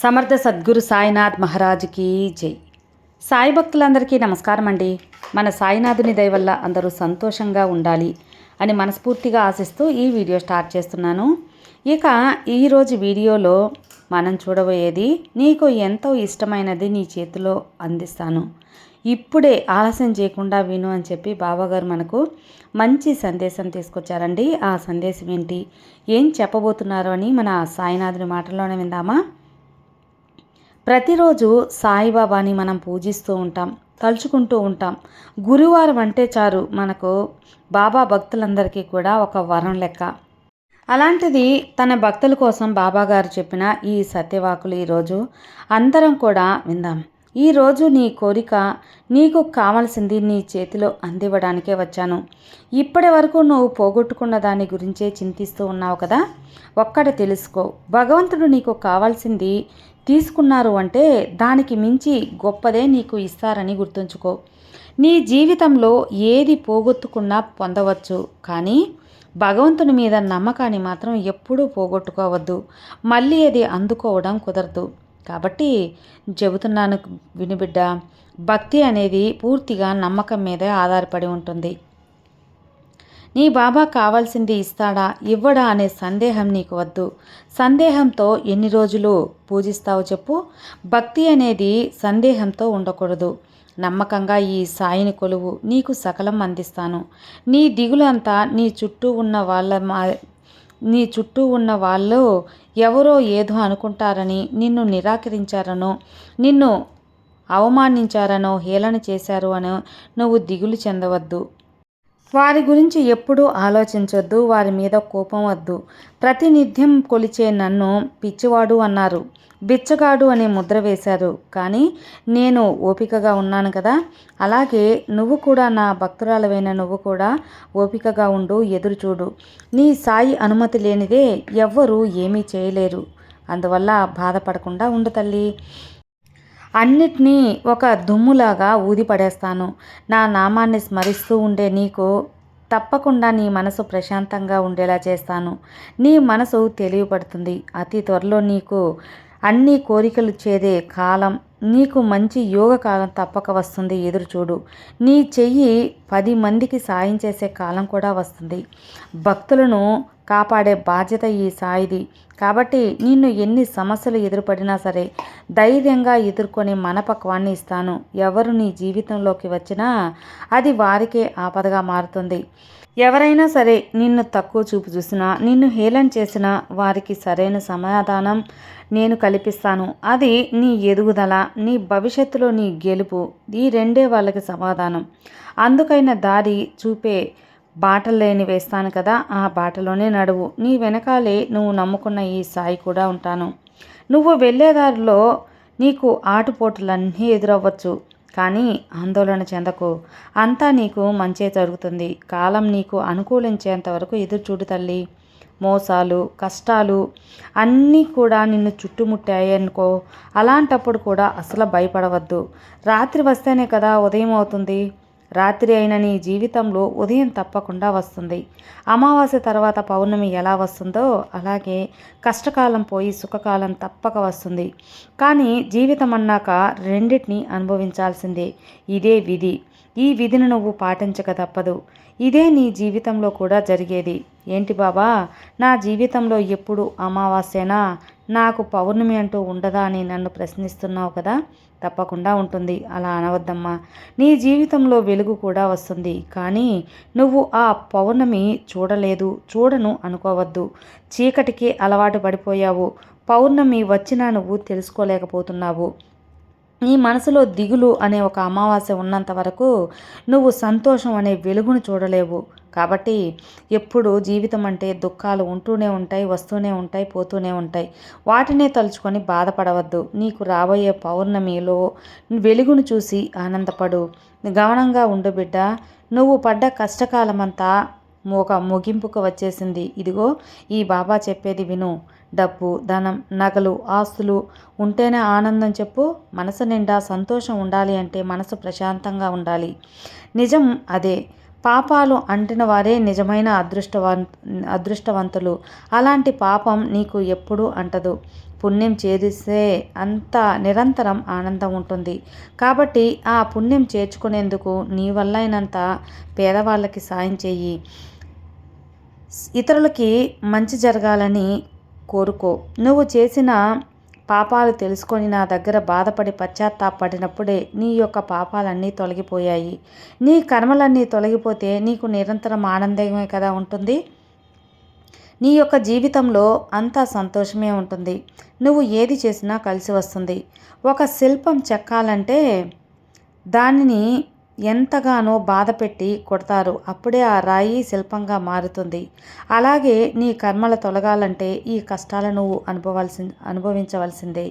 సమర్థ సద్గురు సాయినాథ్ మహారాజ్కి జై. సాయి భక్తులందరికీ నమస్కారం అండి. మన సాయినాథుని దయ వల్ల అందరూ సంతోషంగా ఉండాలి అని మనస్ఫూర్తిగా ఆశిస్తూ ఈ వీడియో స్టార్ట్ చేస్తున్నాను. ఇక ఈరోజు వీడియోలో మనం చూడబోయేది నీకు ఎంతో ఇష్టమైనది నీ చేతిలో అందిస్తాను. ఇప్పుడే ఆలస్యం చేయకుండా విను అని చెప్పి బాబాగారు మనకు మంచి సందేశం తీసుకొచ్చారండి. ఆ సందేశం ఏంటి? ఏం చెప్పబోతున్నారు అని మన సాయినాథుని మాటల్లోనే విందామా? ప్రతిరోజు సాయిబాబాని మనం పూజిస్తూ ఉంటాం తలుచుకుంటూ ఉంటాం. గురువారం అంటే చారు మనకు బాబా భక్తులందరికీ కూడా ఒక వరం లెక్క. అలాంటిది తన భక్తుల కోసం బాబాగారు చెప్పిన ఈ సత్యవాకులు ఈరోజు అందరం కూడా విందాం. ఈరోజు నీ కోరిక నీకు కావలసింది నీ చేతిలో అందివ్వడానికే వచ్చాను. ఇప్పటి వరకు నువ్వు పోగొట్టుకున్న దాని గురించే చింతిస్తూ ఉన్నావు కదా? ఒక్కటి తెలుసుకో భగవంతుడు నీకు కావాల్సింది తీసుకున్నారు అంటే దానికి మించి గొప్పదే నీకు ఇస్తారని గుర్తుంచుకో. నీ జీవితంలో ఏది పోగొట్టుకున్నా పొందవచ్చు కానీ భగవంతుని మీద నమ్మకాన్ని మాత్రం ఎప్పుడూ పోగొట్టుకోవద్దు. మళ్ళీ అది అందుకోవడం కుదరదు. కాబట్టి చెబుతున్నాను వినిబిడ్డ భక్తి అనేది పూర్తిగా నమ్మకం మీదే ఆధారపడి ఉంటుంది. నీ బాబా కావాల్సింది ఇస్తాడా ఇవ్వడా అనే సందేహం నీకు వద్దు. సందేహంతో ఎన్ని రోజులు పూజిస్తావో చెప్పు. భక్తి అనేది సందేహంతో ఉండకూడదు. నమ్మకంగా ఈ సాయిని కొలువు నీకు సకలం అందిస్తాను. నీ దిగులంతా నీ చుట్టూ ఉన్న వాళ్ళ మా నీ చుట్టూ ఉన్న వాళ్ళు ఎవరో ఏదో అనుకుంటారని నిన్ను నిరాకరించారనో నిన్ను అవమానించారనో హేళన చేశారు అనో నువ్వు దిగులు చెందవద్దు. వారి గురించి ఎప్పుడూ ఆలోచించొద్దు వారి మీద కోపం వద్దు. ప్రతినిత్యం కొలిచే నన్ను పిచ్చివాడు అన్నారు. బిచ్చగాడు అనే ముద్ర వేశారు. కానీ నేను ఓపికగా ఉన్నాను కదా. అలాగే నువ్వు కూడా నా భక్తురాలవైన నువ్వు కూడా ఓపికగా ఉండు ఎదురు చూడు. నీ సాయి అనుమతి లేనిదే ఎవ్వరూ ఏమీ చేయలేరు. అందువల్ల బాధపడకుండా ఉండు తల్లి. అన్నిటినీ ఒక దుమ్ములాగా ఊది పడేస్తాను నా నామాన్ని స్మరిస్తూ ఉండే నీకు తప్పకుండా నీ మనసు ప్రశాంతంగా ఉండేలా చేస్తాను. నీ మనసు తెలియపడుతుంది అతి త్వరలో నీకు అన్ని కోరికలు చేదే కాలం నీకు మంచి యోగ కాలం తప్పక వస్తుంది ఎదురు చూడు. నీ చెయ్యి పది మందికి సాయం చేసే కాలం కూడా వస్తుంది. భక్తులను కాపాడే బాధ్యత ఈ సాయిది. కాబట్టి నిన్ను ఎన్ని సమస్యలు ఎదురుపడినా సరే ధైర్యంగా ఎదుర్కొనే మనపక్వాన్ని ఇస్తాను. ఎవరు నీ జీవితంలోకి వచ్చినా అది వారికే ఆపదగా మారుతుంది. ఎవరైనా సరే నిన్ను తక్కువ చూపు చూసినా నిన్ను హేళన చేసినా వారికి సరైన సమాధానం నేను కల్పిస్తాను. అది నీ ఎదుగుదల నీ భవిష్యత్తులో నీ గెలుపు. ఈ రెండే వాళ్ళకి సమాధానం. అందుకైన దారి చూపే బాటలేని వేస్తాను కదా ఆ బాటలోనే నడువు. నీ వెనకాలే నువ్వు నమ్ముకున్న ఈ సాయి కూడా ఉంటాను. నువ్వు వెళ్ళేదారిలో నీకు ఆటుపోటులన్నీ ఎదురవ్వచ్చు. కానీ ఆందోళన చెందకు. అంతా నీకు మంచే జరుగుతుంది. కాలం నీకు అనుకూలించేంత వరకు ఎదురు చూడు తల్లి. మోసాలు కష్టాలు అన్నీ కూడా నిన్ను చుట్టుముట్టాయి అనుకో. అలాంటప్పుడు కూడా అసలు భయపడవద్దు. రాత్రి వస్తేనే కదా ఉదయం అవుతుంది. రాత్రి అయిన నీ జీవితంలో ఉదయం తప్పకుండా వస్తుంది. అమావాస్య తర్వాత పౌర్ణమి ఎలా వస్తుందో అలాగే కష్టకాలం పోయి సుఖకాలం తప్పక వస్తుంది. కానీ జీవితం అన్నాక రెండింటిని అనుభవించాల్సిందే. ఇదే విధి. ఈ విధిని నువ్వు పాటించక తప్పదు. ఇదే నీ జీవితంలో కూడా జరిగేది. ఏంటి బాబా? నా జీవితంలో ఎప్పుడు అమావాస్యనా? నాకు పౌర్ణమి అంటూ ఉండదా అని నన్ను ప్రశ్నిస్తున్నావు కదా? తప్పకుండా ఉంటుంది. అలా అనవద్దమ్మా. నీ జీవితంలో వెలుగు కూడా వస్తుంది. కానీ నువ్వు ఆ పౌర్ణమి చూడలేదు చూడను అనుకోవద్దు. చీకటికి అలవాటు పడిపోయావు. పౌర్ణమి వచ్చినా నువ్వు తెలుసుకోలేకపోతున్నావు. నీ మనసులో దిగులు అనే ఒక అమావాస్య ఉన్నంత వరకు నువ్వు సంతోషం అనే వెలుగును చూడలేవు. కాబట్టి ఎప్పుడు జీవితం అంటే దుఃఖాలు ఉంటూనే ఉంటాయి వస్తూనే ఉంటాయి పోతూనే ఉంటాయి. వాటినే తలుచుకొని బాధపడవద్దు. నీకు రాబోయే పౌర్ణమిలో వెలుగును చూసి ఆనందపడు. గమనంగా ఉండు బిడ్డ నువ్వు పడ్డ కష్టకాలమంతా ఒక ముగింపుకు వచ్చేసింది. ఇదిగో ఈ బాబా చెప్పేది విను. డబ్బు ధనం నగలు ఆస్తులు ఉంటేనే ఆనందం చెప్పు. మనసు నిండా సంతోషం ఉండాలి అంటే మనసు ప్రశాంతంగా ఉండాలి. నిజం అదే. పాపాలు అంటిన వారే నిజమైన అదృష్టవం అదృష్టవంతులు. అలాంటి పాపం నీకు ఎప్పుడూ అంటదు. పుణ్యం చేరిస్తే అంత నిరంతరం ఆనందం ఉంటుంది. కాబట్టి ఆ పుణ్యం చేర్చుకునేందుకు నీ వల్ల అయినంత పేదవాళ్ళకి సాయం చెయ్యి. ఇతరులకి మంచి జరగాలని కోరుకో. నువ్వు చేసిన పాపాలు తెలుసుకొని నా దగ్గర బాధపడి పశ్చాత్తాపడినప్పుడే నీ యొక్క పాపాలన్నీ తొలగిపోయాయి. నీ కర్మలన్నీ తొలగిపోతే నీకు నిరంతరం ఆనందమే కదా ఉంటుంది? నీ యొక్క జీవితంలో అంతా సంతోషమే ఉంటుంది. నువ్వు ఏది చేసినా కలిసి వస్తుంది. ఒక శిల్పం చెక్కాలంటే దానిని ఎంతగానో బాధ పెట్టి కొడతారు. అప్పుడే ఆ రాయి శిల్పంగా మారుతుంది. అలాగే నీ కర్మల తొలగాలంటే ఈ కష్టాలు నువ్వు అనుభవాల్సి అనుభవించవలసిందే.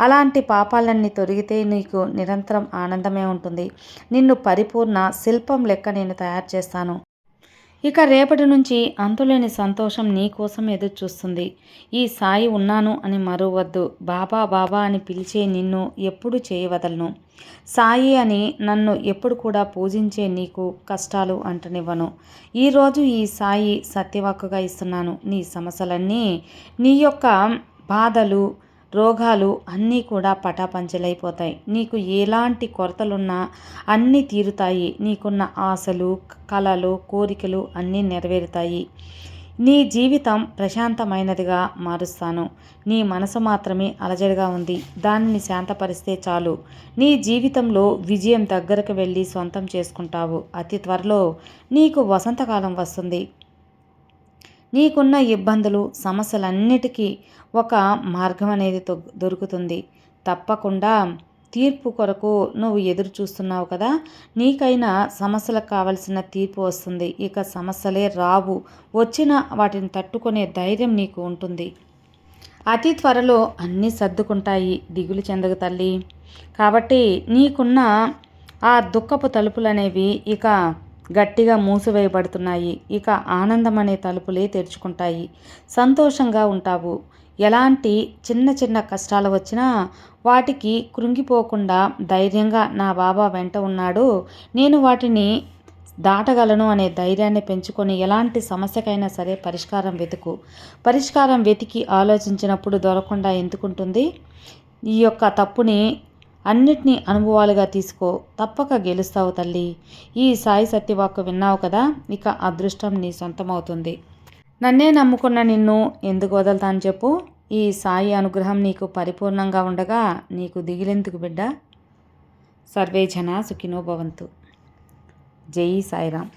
అలాంటి పాపాలన్నీ తొరిగితే నీకు నిరంతరం ఆనందమే ఉంటుంది. నిన్ను పరిపూర్ణ శిల్పం లెక్క నేను తయారు చేస్తాను. ఇక రేపటి నుంచి అంతులేని సంతోషం నీకోసం ఎదురు చూస్తుంది. ఈ సాయి ఉన్నాను అని మరువద్దు. బాబా బాబా అని పిలిచే నిన్ను ఎప్పుడు చేయవదలను. సాయి అని నన్ను ఎప్పుడు కూడా పూజించే నీకు కష్టాలు అంటనివ్వను. ఈరోజు ఈ సాయి సత్యవాక్కుగా ఇస్తున్నాను. నీ సమస్యలన్నీ నీ యొక్క బాధలు రోగాలు అన్నీ కూడా పటాపంచలైపోతాయి. నీకు ఎలాంటి కొరతలున్నా అన్నీ తీరుతాయి. నీకున్న ఆశలు కళలు కోరికలు అన్నీ నెరవేరుతాయి. నీ జీవితం ప్రశాంతమైనదిగా మారుస్తాను. నీ మనసు మాత్రమే అలజడిగా ఉంది. దానిని శాంతపరిస్తే చాలు. నీ జీవితంలో విజయం దగ్గరకు వెళ్ళి సొంతం చేసుకుంటావు. అతి త్వరలో నీకు వసంతకాలం వస్తుంది. నీకున్న ఇబ్బందులు సమస్యలన్నిటికీ ఒక మార్గం అనేది దొరుకుతుంది. తప్పకుండా తీర్పు కొరకు నువ్వు ఎదురు చూస్తున్నావు కదా? నీకైనా సమస్యలకు కావలసిన తీర్పు వస్తుంది. ఇక సమస్యలే రావు. వచ్చిన వాటిని తట్టుకునే ధైర్యం నీకు ఉంటుంది. అతి త్వరలో అన్నీ సర్దుకుంటాయి. దిగులు చెందకు తల్లి. కాబట్టి నీకున్న ఆ దుఃఖపు తలుపులు అనేవి ఇక గట్టిగా మూసివేయబడుతున్నాయి. ఇక ఆనందం అనే తలుపులే తెరుచుకుంటాయి. సంతోషంగా ఉంటావు. ఎలాంటి చిన్న చిన్న కష్టాలు వచ్చినా వాటికి కృంగిపోకుండా ధైర్యంగా నా బాబా వెంట ఉన్నాడు. నేను వాటిని దాటగలను అనే ధైర్యాన్ని పెంచుకొని ఎలాంటి సమస్యకైనా సరే పరిష్కారం వెతుకు. పరిష్కారం వెతికి ఆలోచించినప్పుడు దొరకకుండా ఎందుకుంటుంది? ఈ యొక్క తప్పుని అన్నిటినీ అనుభవాలుగా తీసుకో. తప్పక గెలుస్తావు తల్లి. ఈ సాయి సత్యవాక్కు విన్నావు కదా? ఇక అదృష్టం నీ సొంతమవుతుంది. నన్నే నమ్ముకున్న నిన్ను ఎందుకు వదలుతాను చెప్పు. ఈ సాయి అనుగ్రహం నీకు పరిపూర్ణంగా ఉండగా నీకు దిగిలెందుకు బిడ్డ? సర్వే జన సుఖినో భవంతు. జై సాయిరామ్.